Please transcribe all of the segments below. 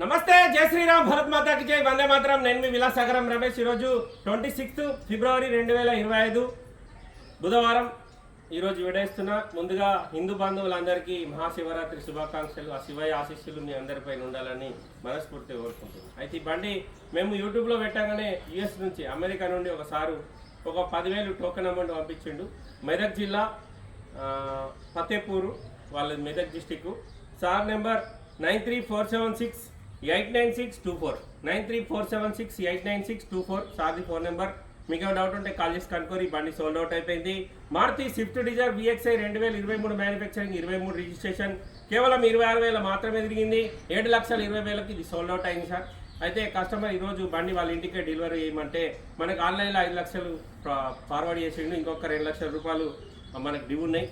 నమస్తే జై శ్రీరామ్ భరత్ మాతాకి జై. వందే మాత్రం. నేను మీ విలాసాగరం రమేష్. ఈరోజు ట్వంటీ సిక్స్త్ ఫిబ్రవరి రెండు వేల ఇరవై ఐదు బుధవారం. ఈరోజు విడేస్తున్నా. ముందుగా హిందూ బంధువులందరికీ మహాశివరాత్రి శుభాకాంక్షలు. ఆ శివయ ఆశీస్సులు మీ అందరిపైన ఉండాలని మనస్ఫూర్తి కోరుకుంటున్నాను. అయితే ఈ బండి మేము యూట్యూబ్లో పెట్టగానే యుఎస్ నుంచి అమెరికా నుండి ఒక సారు ఒక పదివేలు టోకెన్ అమౌంట్ పంపించిండు. మెదక్ జిల్లా ఫతేపూరు వాళ్ళ Medak district sir number nine three four seven six eight nine six two four. Nine three four seven six eight nine six two four. సాది phone number. మీకు doubt ఉంటే call చేసి కనుక్కోరి బండి sold out అయిపోయింది. Maruti Swift Dzire VXi రెండు వేల ఇరవై మూడు మ్యానుఫ్యాక్చరింగ్ ఇరవై మూడు రిజిస్ట్రేషన్ కేవలం ఇరవై ఆరు వేల మాత్రమే తిరిగింది. ఏడు లక్షల ఇరవై వేలకి ఇది సోల్డ్ అవుట్ అయింది సార్. అయితే కస్టమర్ ఈరోజు బండి వాళ్ళ ఇంటికే డెలివరీ చేయమంటే మనకు ఆన్లైన్లో ఐదు లక్షలు ఫార్వర్డ్ చేసిండు. ఇంకొక రెండు లక్షల రూపాయలు మనకు డ్యూ ఉన్నాయి.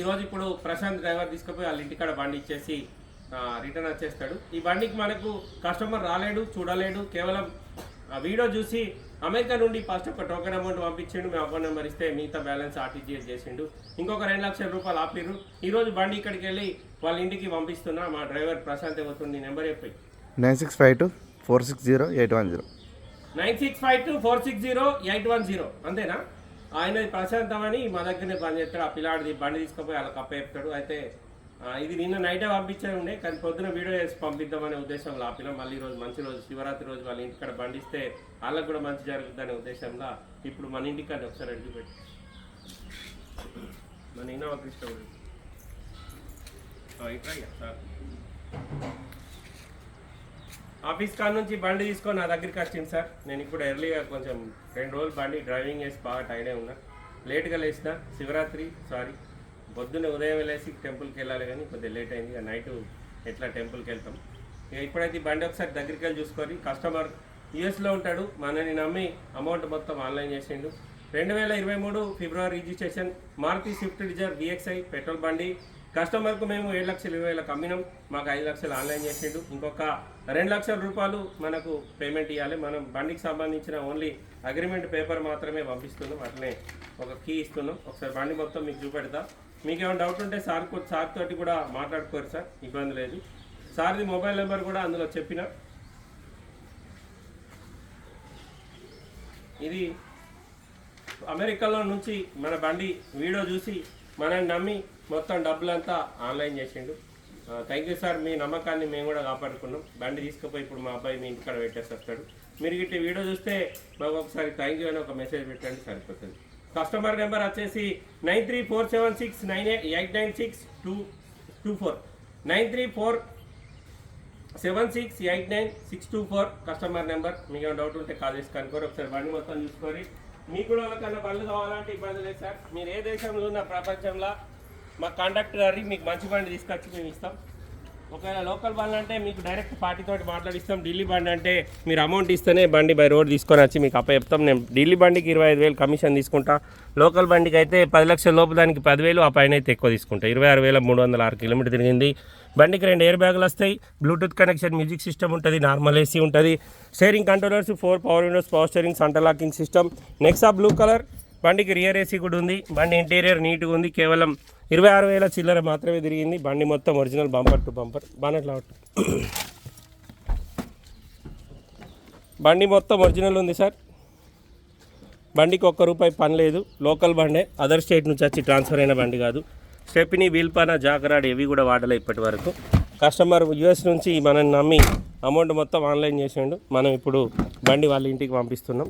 ఈరోజు ఇప్పుడు ప్రశాంత్ డ్రైవర్ తీసుకుపోయి వాళ్ళ ఇంటికాడ బండి ఇచ్చేసి రిటర్న్ వచ్చేస్తాడు. ఈ బండికి మనకు కస్టమర్ రాలేడు చూడలేడు. కేవలం ఆ వీడియో చూసి అమెరికా నుండి ఫస్ట్ ఒక టోకెన్ అమౌంట్ పంపించిండు. మేము అకౌంట్ నెంబర్ ఇస్తే మిగతా బ్యాలెన్స్ ఆర్టీజీఎస్ చేసిండు. ఇంకొక రెండు లక్షల రూపాయలు ఆపిర్రు. ఈరోజు బండి ఇక్కడికి వెళ్ళి వాళ్ళ ఇంటికి పంపిస్తున్నా. మా డ్రైవర్ ప్రశాంత్ అవుతుంది నెంబర్ చెప్పి. Nine six five two four six zero eight one zero. Nine six five two four six zero eight one zero. అంతేనా? ఆయనది ప్రశాంతం అని మా దగ్గరనే పని చేస్తాడు ఆ పిల్లాడిది బండి తీసుకుపోయి వాళ్ళకి అప్ప చెప్తాడు. అయితే ఇది నిన్న నైటే పంపించే ఉండే కానీ పొద్దున వీడియో చేసి పంపిద్దామనే ఉద్దేశంలో ఆపిన మళ్ళీ రోజు మంచి రోజు శివరాత్రి రోజు వాళ్ళ ఇంటికాడ బండిస్తే వాళ్ళకి కూడా మంచి జరుగుతుందనే ఉద్దేశంలో ఇప్పుడు మన ఇంటికాడ ఒకసారి అడిగి పెట్టి. మన ఇన్నోవా కృష్ణ ఇట్లా సార్. ఆఫీస్ కాడ నుంచి బండి తీసుకొని నా దగ్గరికి వచ్చింది సార్. నేను ఇప్పుడు ఎర్లీగా కొంచెం రెండు రోజులు బండి డ్రైవింగ్ చేసి బాగా టైడే ఉన్నా. లేట్గా లేచిన శివరాత్రి సారీ. పొద్దున్నే ఉదయం వెళ్ళేసి టెంపుల్కి వెళ్ళాలి కానీ కొద్దిగా లేట్ అయింది. నైట్ ఎట్లా టెంపుల్కి వెళ్తాం? ఇక ఇప్పుడైతే ఈ బండి ఒకసారి దగ్గరికి వెళ్ళి చూసుకొని కస్టమర్ యూఎస్లో ఉంటాడు. మనని నమ్మి అమౌంట్ మొత్తం ఆన్లైన్ చేసిండు. రెండు వేల ఇరవై మూడు ఫిబ్రవరి registration Maruti Swift Dzire VXI petrol బండి. కస్టమర్కు మేము ఏడు లక్షల ఇరవై వేలకు అమ్మినాం. మాకు ఐదు లక్షలు ఆన్లైన్ చేసిండు. ఇంకొక రెండు లక్షల రూపాయలు మనకు పేమెంట్ ఇవ్వాలి మనం బండికి సంబంధించిన ఓన్లీ అగ్రిమెంట్ పేపర్ మాత్రమే పంపిస్తున్నాం. అట్లనే ఒక కీ ఇస్తున్నాం. ఒకసారి బండి మొత్తం మీకు చూపెడతా. మీకు ఏమైనా డౌట్ ఉంటే సార్ సార్ తోటి కూడా మాట్లాడుకోరు సార్. ఇబ్బంది లేదు. సార్ది మొబైల్ నెంబర్ కూడా అందులో చెప్పిన. ఇది అమెరికాలో నుంచి మన బండి వీడియో చూసి మనల్ని నమ్మి మొత్తం డబ్బులంతా ఆన్లైన్ చేసిండు. Thank you sir. మీ నమ్మకాన్ని మేము కూడా కాపాడుకున్నాం. బండి తీసుకుపోయి ఇప్పుడు మా అబ్బాయి మీ ఇంటికాడ పెట్టేసి వస్తాడు. మీరు ఇట్లా వీడియో చూస్తే మాకు ఒకసారి థ్యాంక్ యూ అని ఒక మెసేజ్ పెట్టండి. సరిపోతుంది. కస్టమర్ నెంబర్ వచ్చేసి nine three four seven six nine eight nine six two two four. Nine three four seven six eight nine six two four customer number. మీకు ఏమైనా డౌట్ ఉంటే కాల్ చేసి కనుక్కోరు. ఒకసారి బండి మొత్తం చూసుకొని. మీకు కూడా ఎవరికన్నా బండ్లు కావాలంటే ఇబ్బంది లేదు సార్. మీరు ఏ దేశంలో ఉన్న ప్రపంచంలో మా కాంటాక్ట్ గారి మీకు మంచి బండి తీసుకొచ్చి మేము ఇస్తాం. ఒకవేళ లోకల్ బండ్లు అంటే మీకు డైరెక్ట్ పార్టీతో మాట్లాడిస్తాం. ఢిల్లీ బండి అంటే మీరు అమౌంట్ ఇస్తేనే బండి బై రోడ్ తీసుకొని వచ్చి మీకు అప్ప చెప్తాం. నేను ఢిల్లీ బండికి ఇరవై ఐదు వేలు కమిషన్ తీసుకుంటా. లోకల్ బండికి అయితే పది లక్షల లోపు దానికి పదివేలు ఆ పైన అయితే ఎక్కువ తీసుకుంటా. ఇరవై ఆరు వేల మూడు వందల ఆరు కిలోమీటర్ తిరిగింది. బండికి రెండు ఎయిర్ బ్యాగులు వస్తాయి. బ్లూటూత్ కనెక్షన్ మ్యూజిక్ సిస్టమ్ ఉంటుంది నార్మల్ ఏసీ ఉంటుంది. Steering controllers four power windows power steering centre locking system ఆ బ్లూ కలర్ బండికి రియర్ ఏసీ కూడా ఉంది. బండి ఇంటీరియర్ నీట్గా ఉంది. కేవలం ఇరవై ఆరు వేల చిల్లర మాత్రమే తిరిగింది. బండి మొత్తం original bumper to bumper bonnet లావట్ బండి మొత్తం ఒరిజినల్ ఉంది సార్. బండికి ఒక్క రూపాయి పని లేదు. లోకల్ బండే. అదర్ స్టేట్ నుంచి వచ్చి ట్రాన్స్ఫర్ అయిన బండి కాదు. స్టెప్ని వీల్పాన జాకరాడ్ ఇవి కూడా వాడలే ఇప్పటి వరకు. కస్టమర్ యుఎస్ నుంచి మనల్ని నమ్మి అమౌంట్ మొత్తం ఆన్లైన్ చేసిండు. మనం ఇప్పుడు బండి వాళ్ళ ఇంటికి పంపిస్తున్నాం.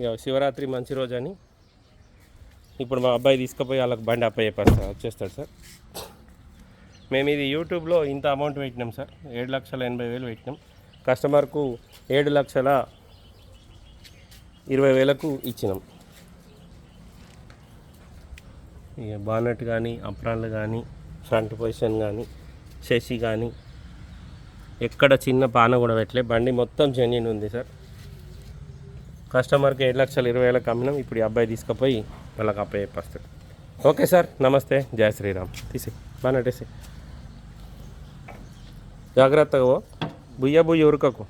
ఇక శివరాత్రి మంచి రోజు అని. ఇప్పుడు మా అబ్బాయి తీసుకుపోయి వాళ్ళకి బండి అప్ప సార్ వచ్చేస్తాడు సార్. మేము ఇది యూట్యూబ్లో ఇంత అమౌంట్ పెట్టినాం సార్ ఏడు లక్షల ఎనభై వేలు పెట్టినాం. కస్టమర్కు ఏడు లక్షల ఇరవై వేలకు ఇచ్చినాం. ఇక బానెట్ కానీ అప్రాన్లు కానీ ఫ్రంట్ పొజిషన్ కానీ శశి కానీ ఎక్కడ చిన్న పాన కూడా పెట్టలే. బండి మొత్తం జెన్యున్ ఉంది సార్. కస్టమర్కి ఏడు లక్షల ఇరవై వేలకు అమ్మినాం. ఇప్పుడు ఈ అబ్బాయి తీసుకుపోయి వాళ్ళకి అబ్బాయి చెప్పేస్తాడు ఓకే సార్ నమస్తే. జయ శ్రీరామ్. తీసి బాగా నటేసి జాగ్రత్తగా బుయ్య బుయ్య ఉరకకు.